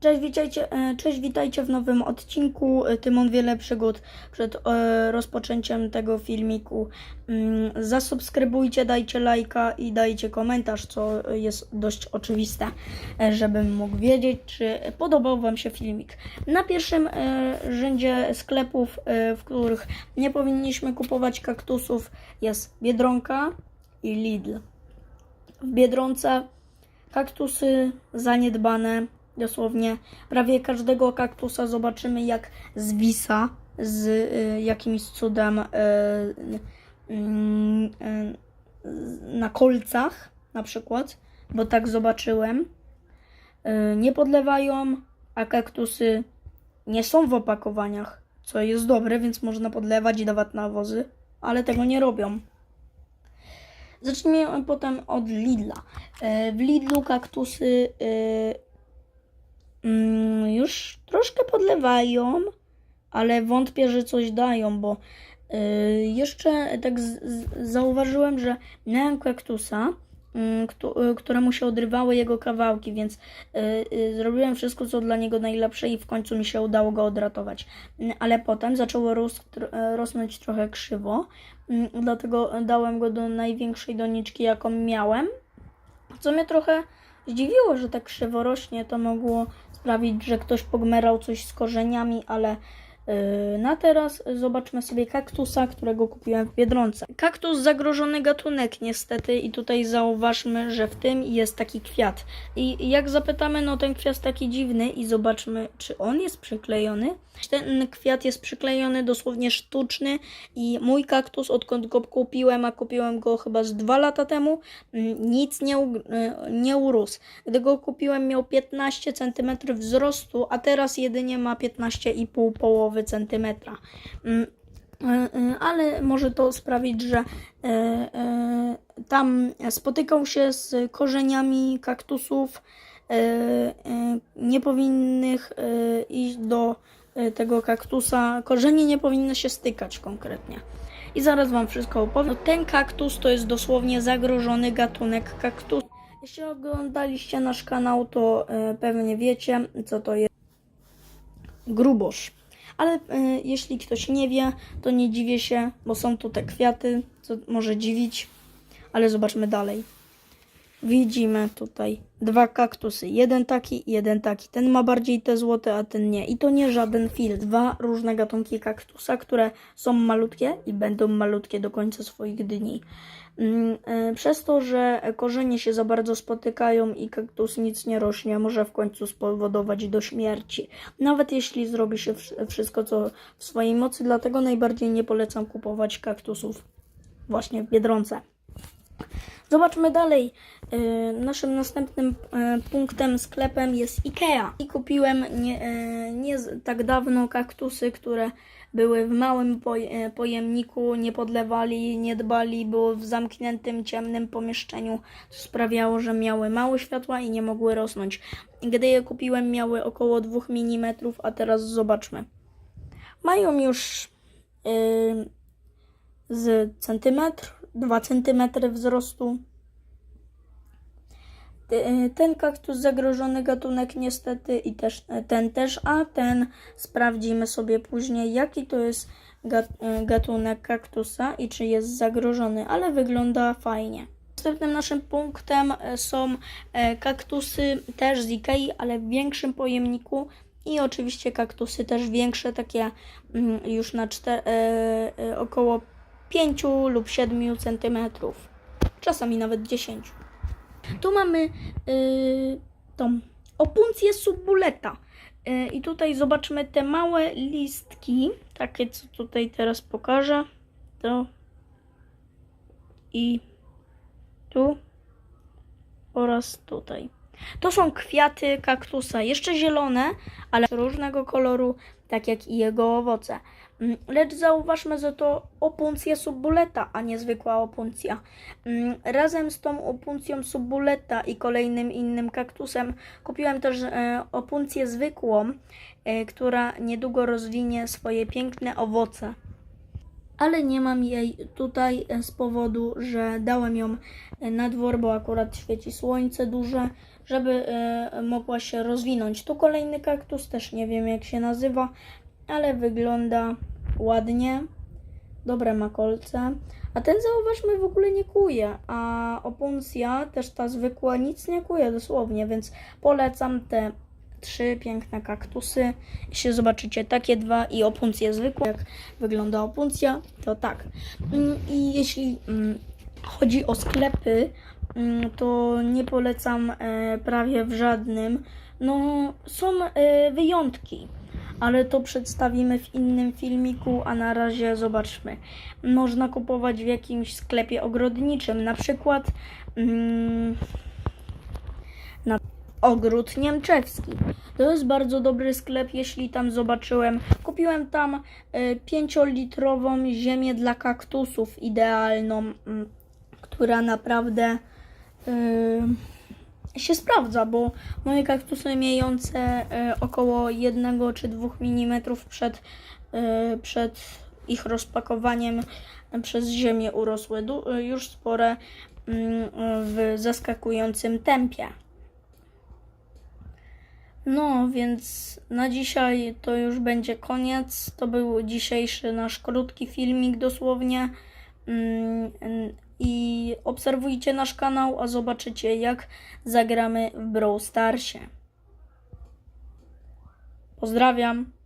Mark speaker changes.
Speaker 1: Cześć, witajcie, e, cześć, witajcie w nowym odcinku e, Tymon Wiele Przygód. Przed e, rozpoczęciem tego filmiku mm, zasubskrybujcie, dajcie lajka i dajcie komentarz, co jest dość oczywiste, żebym mógł wiedzieć, czy podobał Wam się filmik. Na pierwszym rzędzie sklepów, w których nie powinniśmy kupować kaktusów jest Biedronka i Lidl. W Biedronce kaktusy zaniedbane, dosłownie prawie każdego kaktusa zobaczymy jak zwisa z y, jakimś cudem y, y, y, na kolcach na przykład, bo tak zobaczyłem. Y, nie podlewają, a kaktusy nie są w opakowaniach, co jest dobre, więc można podlewać i dawać nawozy, ale tego nie robią. Zacznijmy potem od Lidla. E, W Lidlu kaktusy mm, już troszkę podlewają, ale wątpię, że coś dają, bo e, jeszcze tak zauważyłem, że miałem kaktusa, mm, e, któremu się odrywały jego kawałki, więc e, zrobiłem wszystko, co dla niego najlepsze i w końcu mi się udało go odratować. Mm, Ale potem zaczęło ros- rosnąć trochę krzywo, mm, dlatego dałem go do największej doniczki, jaką miałem, co mnie trochę zdziwiło, że tak krzywo rośnie. To mogło sprawić, że ktoś pogmerał coś z korzeniami, ale na teraz zobaczmy sobie kaktusa, którego kupiłem w Biedronce. Kaktus zagrożony gatunek niestety i tutaj zauważmy, że w tym jest taki kwiat. I jak zapytamy, no ten kwiat taki dziwny i zobaczmy, czy on jest przyklejony. Ten kwiat jest przyklejony dosłownie sztuczny i mój kaktus, odkąd go kupiłem, a kupiłem go chyba z dwa lata temu, mm, nic nie, y, nie urósł. Gdy go kupiłem miał 15 cm wzrostu, a teraz jedynie ma 15,5 połowy centymetra. Mm, y, y, Ale może to sprawić, że y, tam spotykał się z korzeniami kaktusów, nie powinnych iść do tego kaktusa. Korzenie nie powinny się stykać konkretnie. I zaraz Wam wszystko opowiem. No, ten kaktus to jest dosłownie zagrożony gatunek kaktus. Jeśli oglądaliście nasz kanał, to pewnie wiecie, co to jest grubosz. Ale y, jeśli ktoś nie wie, to nie dziwię się, bo są tu te kwiaty, co może dziwić. Ale zobaczmy dalej. Widzimy tutaj dwa kaktusy. Jeden taki, jeden taki. Ten ma bardziej te złote, a ten nie. I to nie żaden filtr. Dwa różne gatunki kaktusa, które są malutkie i będą malutkie do końca swoich dni. Mm, e, Przez to, że korzenie się za bardzo spotykają i kaktus nic nie rośnie, może w końcu spowodować do śmierci. Nawet jeśli zrobi się wsz- wszystko, co w swojej mocy, dlatego najbardziej nie polecam kupować kaktusów właśnie w Biedronce. Zobaczmy dalej. E, Naszym następnym e, punktem, sklepem jest IKEA. I kupiłem nie, e, nie tak dawno kaktusy, które były w małym poj- pojemniku, nie podlewali, nie dbali, było w zamkniętym, ciemnym pomieszczeniu, co sprawiało, że miały mało światła i nie mogły rosnąć. Gdy je kupiłem, miały około 2 mm, a teraz zobaczmy. Mają już yy, z centymetr, 2 centymetry wzrostu. Ty- Ten kaktus zagrożony gatunek niestety i też ten też, a ten sprawdzimy sobie później jaki to jest gat- gatunek kaktusa i czy jest zagrożony, ale wygląda fajnie. Następnym naszym punktem są kaktusy też z Ikei, ale w większym pojemniku i oczywiście kaktusy też większe, takie mm, już na czter- e, e, około 5 lub 7 centymetrów, czasami nawet 10. Tu mamy y, tą opuncję subuleta. Y, I tutaj zobaczmy te małe listki, takie co tutaj teraz pokażę. To i tu oraz tutaj. To są kwiaty kaktusa, jeszcze zielone, ale różnego koloru, tak jak i jego owoce. Mm, Lecz zauważmy, że to opuncje subuleta, a nie zwykła opuncja. Mm, Razem z tą opuncją subuleta i kolejnym innym kaktusem kupiłem też e, opuncję zwykłą, e, która niedługo rozwinie swoje piękne owoce. Ale nie mam jej tutaj e, z powodu, że dałem ją e, na dwór, bo akurat świeci słońce duże, żeby e, mogła się rozwinąć. Tu kolejny kaktus, też nie wiem jak się nazywa, ale wygląda ładnie. Dobre ma kolce. A ten zauważmy w ogóle nie kuje, a opuncja też ta zwykła nic nie kuje dosłownie, więc polecam te trzy piękne kaktusy. Jeśli zobaczycie takie dwa i opuncję zwykłą, jak wygląda opuncja, to tak. Mm, I jeśli mm, chodzi o sklepy, mm, to nie polecam e, prawie w żadnym. No, są e, wyjątki, ale to przedstawimy w innym filmiku, a na razie zobaczmy. Można kupować w jakimś sklepie ogrodniczym, na przykład na ogród niemczewski. To jest bardzo dobry sklep, jeśli tam zobaczyłem. Kupiłem tam e, 5-litrową ziemię dla kaktusów idealną, mm, która naprawdę y, się sprawdza, bo moje kaktusy miejące e, około 1 czy 2 mm przed, e, przed ich rozpakowaniem przez ziemię urosły e, już spore mm, w zaskakującym tempie. No, więc na dzisiaj to już będzie koniec. To był dzisiejszy nasz krótki filmik dosłownie. Mm, I obserwujcie nasz kanał, a zobaczycie jak zagramy w Brawl Starsie. Pozdrawiam.